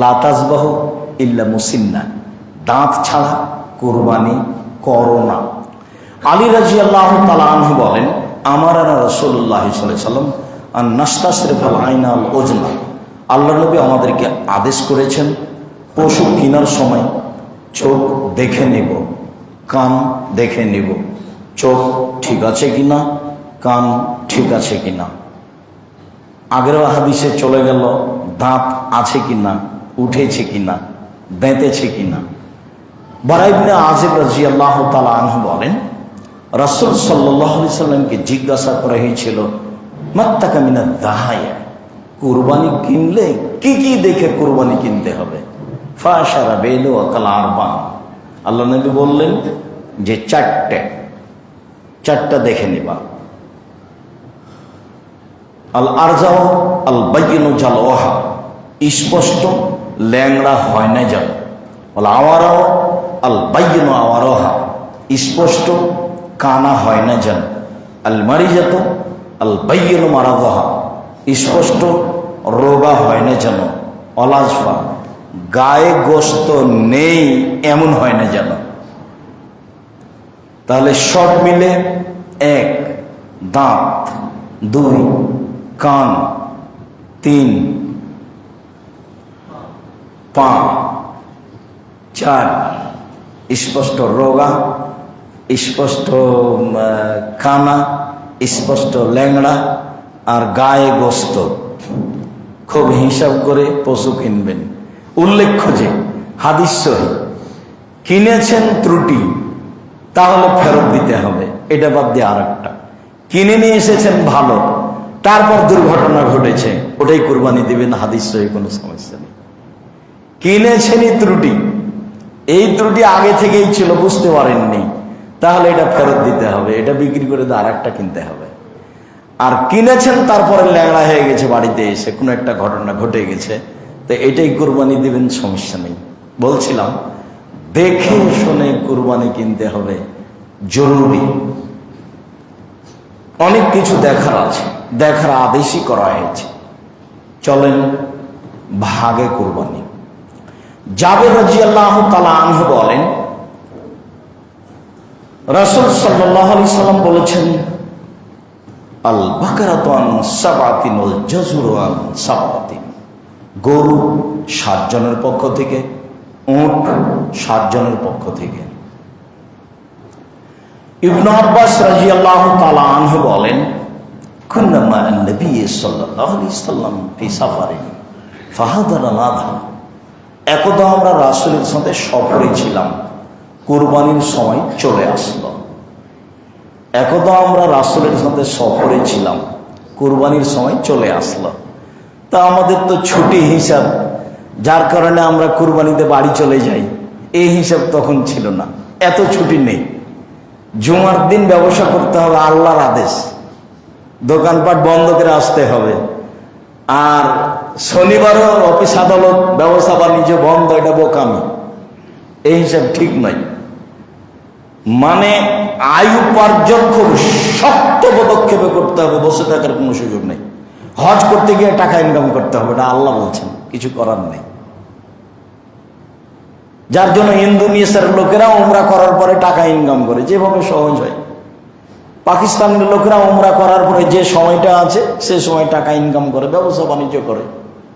লাতাজবাহ ইল্লা মুসিন্না। দাঁত ছাড়া কোরবানি করোনা আলী রাজি আল্লাহ তালাহ বলেন, আমার আনা রসুল্লাহ সাল্লাম আর নাস্তা শরীফাল আইনাল ওজনা আল্লাহ নবী আমাদেরকে আদেশ করেছেন, পশু কেনার সময় চোখ দেখে নেব, কান দেখে নেব। চোখ ঠিক আছে কিনা, কান ঠিক আছে কিনা? আগের হাদিসে চলে গেল, দাঁত আছে কিনা? উঠেছে কিনা বেঁতেছে কিনা। বারাইবনে আজিব রাজি আল্লাহ তালা আনহু বলেন, রাসুল সাল্লাহ সাল্লামকে জিজ্ঞাসা করা হয়েছিল মাত্তাকামিনা দাহায়া, কুরবানি কিনলে কি কি দেখে কুরবানি কিনতে হবে? ফাশারা বেলো আকাল আরবান আল্লাহ নবী বললেন যে, চারটে, চারটা দেখে নিবা। আল আরজাও আল বাইন জাল ওহা স্পষ্ট ল্যাংড়া হয় না যেন। বল আওয়ারাও আল বাইন আওয়ারোহা স্পষ্ট কানা হয় না যেন। আল মারিজাত, আল বাইন মারাদহা, স্পষ্ট রোগা হয় না যেন। অলাজফা, গায়ে গোস্ত নেই এমন হয় না যেন। তাহলে সব মিলে এক, দাঁত, দুই, কান, তিন পা চার, স্পষ্ট রোগা, স্পষ্ট কানা, স্পষ্ট ল্যাংড়া আর গায়ে গোস্ত। খুব হিসাব করে পশু কিনবেন। উল্লেখ্য যে, হাদিস কিনেছেন ত্রুটি, তাহলে ফেরত দিতে হবে। এটা বাদ দিয়ে আর একটা কিনে নিয়ে এসেছেন ভালো, তারপর দুর্ঘটনা ঘটেছে, ওটাই কোরবানি দিবেন, হাদিস কোনো সমস্যা নেই। কিনেছেনই ত্রুটি। এই ত্রুটি আগে থেকেই ছিল, বুঝতে পারেননি। তাহলে এটা ফেরত দিতে হবে, এটা বিক্রি করে আর একটা কিনতে হবে। আর কিনেছেন, তারপরে ল্যাংড়া হয়ে গেছে বাড়িতে এসে, কোনো একটা ঘটনা ঘটে গেছে, তো এটাই কোরবানি দিবেন, সমস্যা নেই। বলছিলাম, দেখে শুনে কোরবানি কিনতে হবে, জরুরি। অনেক কিছু দেখার আছে, দেখার আদেশই করা হয়েছে। চলেন, ভাগে কোরবানি। জাবের রাজি আল্লাহ তালা আনহু বলেন, রাসুল সাল্লাহ আলি সাল্লাম বলেছেন আল বাকারাতান সাবাতিন ওল জজুরান গরু সাতজনের পক্ষ থেকে, উট সাতজনের পক্ষ থেকে। ইবনু আব্বাস রাদিয়াল্লাহু তাআলা আনহু বলেন কুন্না মা নবী সাল্লাল্লাহু আলাইহি সাল্লাম ফি একদা আমরা রাসূলের সাথে সফরে ছিলাম। কুরবানির সময় চলে আসলো। একদা আমরা রাসূলের সাথে সফরে ছিলাম। কুরবানির সময় চলে আসলো। তা আমাদের তো ছুটি হিসাব, যার কারণে আমরা কুরবানিতে বাড়ি চলে যাই। এই হিসাব তখন ছিল না। এত ছুটি নেই। জুমার দিন ব্যবসা করতে হবে, আল্লাহর আদেশ। দোকানপাট বন্ধ করে আসতে হবে। আর শনিবারও অফিস আদালত ব্যবসা বাণিজ্য বন্ধ, এটা বোকামি। এই হিসাব ঠিক নয় মানে আয় উপার্জন খুব শক্ত পদক্ষেপে করতে হবে, বসে থাকার কোনো সুযোগ নেই। হজ করতে গিয়ে টাকা ইনকাম করতে হবে, এটা আল্লাহ বলছেন, কিছু করার নেই। যার জন্য ইন্দোনেশিয়ার লোকেরা ওমরা করার পরে টাকা ইনকাম করে, যেভাবে সহজ হয়। পাকিস্তানের লোকেরা উমরা করার পরে যে সময়টা আছে, সে সময় টাকা ইনকাম করে, ব্যবসা বাণিজ্য করে,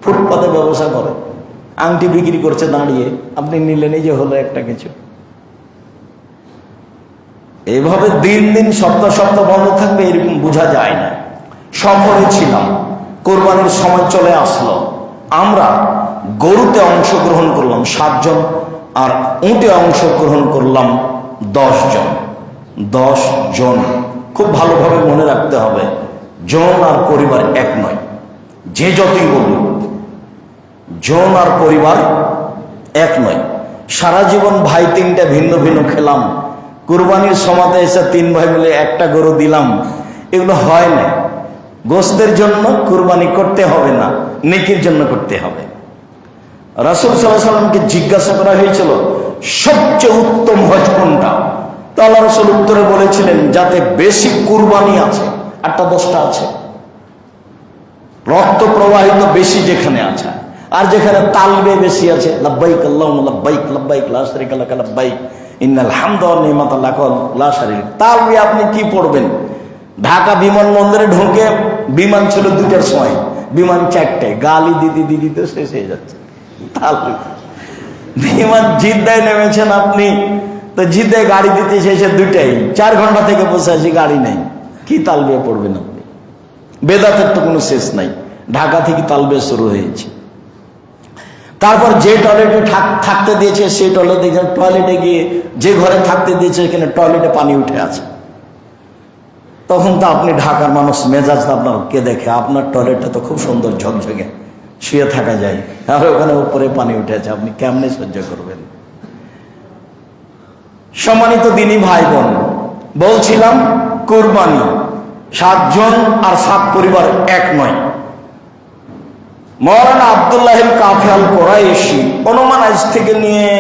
ফুটপাতে ব্যবসা করে, আংটি বিক্রি করছে দাঁড়িয়ে। আপনি নিলেন, এই যে হলো একটা কিছু। এইভাবে দিন দিন, সপ্তাহ সপ্তাহ বন্ধ থাকবে এরকম বোঝা যায় না। সফরে ছিলাম, কোরবানির সময় চলে আসলো। আমরা গরুতে অংশগ্রহণ করলাম সাতজন আর উঁটে অংশগ্রহণ করলাম দশ জন দশ জন খুব ভালোভাবে মনে রাখতে হবে জন আর পরিবার এক নয়। যে যতই বলুক জন আর পরিবার এক নয়। সারা জীবন ভাই তিনটা ভিন্ন ভিন্ন খেলাম। কুরবানির সমাতে এসে তিন ভাই মিলে একটা গরু দিলাম। এগুলো হয় না। গোস্তের জন্য কুরবানি করতে হবে না, নেকির জন্য করতে হবে। রাসুল সাল্লাহ সাল্লামকে জিজ্ঞাসা করা হয়েছিল, সবচেয়ে উত্তম হজ কোনটা? আল্লাহ রসুল উত্তরে বলেছিলেন, যাতে বেশি কুরবানি আছে, আটটা দশটা আছে। রক্ত প্রবাহিত বেশি যেখানে আছে। আর যেখানে তালবে বেশি আছে, লাব্বাইক আল্লাহ লাব্বাইক লাব্বাইক তালবে আপনি কি পড়বেন? ঢাকা বিমানবন্দরে ঢুকে বিমান ছিল দুটার সময়। বিমান চারটায় গালি দিদি দিদি তো শেষ হয়ে যাচ্ছে। বিমান জিদ্দায় নেমেছেন আপনি। তো জিদ্দায় গাড়ি দিতে শেষে দুটাই চার ঘণ্টা থেকে বসে আছি, গাড়ি নেই। কি তালবে পড়বেন আপনি বেদাতের তো কোনো শেষ নাই। ঢাকা থেকে তালবে শুরু হয়েছে। তারপর যে টয়লেটে থাক- থাকতে দিয়েছে সেই টয়লেটে টয়লেটে গিয়ে যে ঘরে থাকতে দিয়েছে, সেখানে টয়লেটে পানি উঠে আছে। তখন তো আপনি ঢাকার মানুষ, মেজাজ আপনার কে দেখে? আপনার টয়লেটটা তো খুব সুন্দর ঝকঝকে। শুয়ে থাকা যায়। আর ওখানে উপরে পানি উঠে আছে। আপনি কেমনে সহ্য করবেন? সম্মানিত দিনী ভাই বোন বলছিলাম, কুরবানি সাতজন আর সাত পরিবার এক নয়। মৌলানা আবদুল্লাহ কাফিয়াল কোরাইশি অনুমান আজ থেকে নিয়ে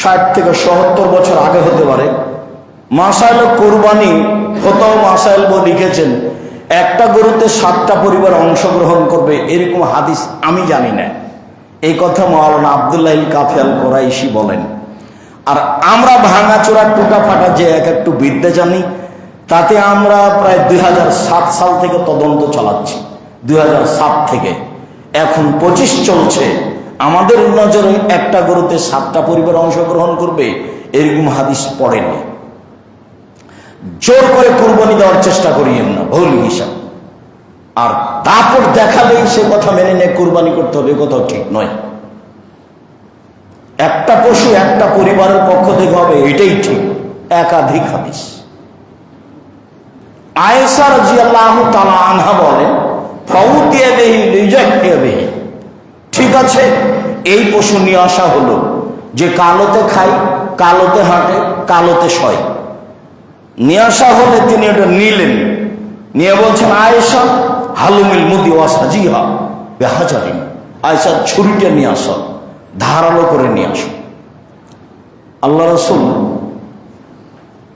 ষাট থেকে সত্তর বছর আগে হতে পারে, মাসাইল কোরবানি হতো মাসাইল বো লিখেছেন, একটা গরুতে সাতটা পরিবার অংশগ্রহণ করবে, এরকম হাদিস আমি জানি না। এই কথা মৌলানা আবদুল্লাহ কাফিয়াল কোরাইশি বলেন। আর আমরা ভাঙাচোরা টুটা ফাটা যে এক একটু বিদ্যা জানি, তাতে আমরা প্রায় দুই হাজার সাত সাল থেকে তদন্ত চালাচ্ছি। দুই হাজার সাত থেকে। এখন পঁচিশ চলছে। আমাদের নজরে একটা গরুতে সাতটা পরিবার অংশগ্রহণ করবে, এরকম হাদিস পড়েনি জোর করে কুরবানি দেওয়ার চেষ্টা করিয়েন না, ভুল হিসাব। আর তারপর দেখালেই সে কথা মেনে নিয়ে কুরবানি করতে হবে কোথাও ঠিক নয়। একটা পশু একটা পরিবারের পক্ষ থেকে হবে, এটাই ঠিক। একাধিক হাদিস। তাআলা আনহা বিহি লিজাকিয়া বিহি ঠিক আছে, এই পশু নিয়ে আসা হলো যে কালোতে খায়, কালোতে হাঁটে, কালোতে শয়। নিয়ে আসা হলে তিনি ওটা নিলেন। নিয়ে বলছেন, আয়েশা, হালুমিল মুদি ওয়াসাজিহা বেহাজারিন। আয়েশা ছুরিটা নিয়ে আসো। ধারালো করে নিয়ে আসো। আল্লাহ রসুল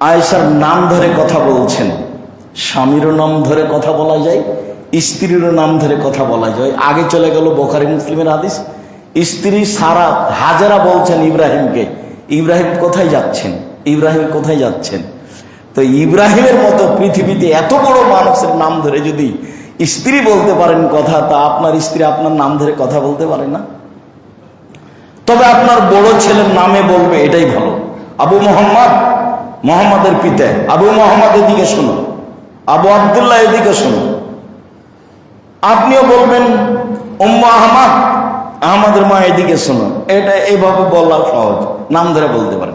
আয়েশার নাম ধরে কথা বলছেন। স্বামীরও নাম ধরে কথা বলা যায়, স্ত্রীরও নাম ধরে কথা বলা যায়। আগে চলে গেল বোখারি মুসলিমের হাদিস, স্ত্রী সারা হাজারা বলছেন ইব্রাহিমকে, ইব্রাহিম কোথায় যাচ্ছেন? ইব্রাহিম কোথায় যাচ্ছেন? তো ইব্রাহিমের মতো পৃথিবীতে এত বড় মানুষের নাম ধরে যদি স্ত্রী বলতে পারেন কথা, তা আপনার স্ত্রী আপনার নাম ধরে কথা বলতে পারে না? তবে আপনার বড় ছেলের নামে বলবে, এটাই ভালো। আবু মোহাম্মদ, মোহাম্মদের পিতা। আবু মোহাম্মদ এদিকে শোনো। আবু আবদুল্লাহ এদিকে শোনো। আপনিও বলবেন, উম্মা আহমাদ, আহমদের মা এদিকে শোনো। এটা এইভাবে বলা সহজ। নাম ধরে বলতে পারেন।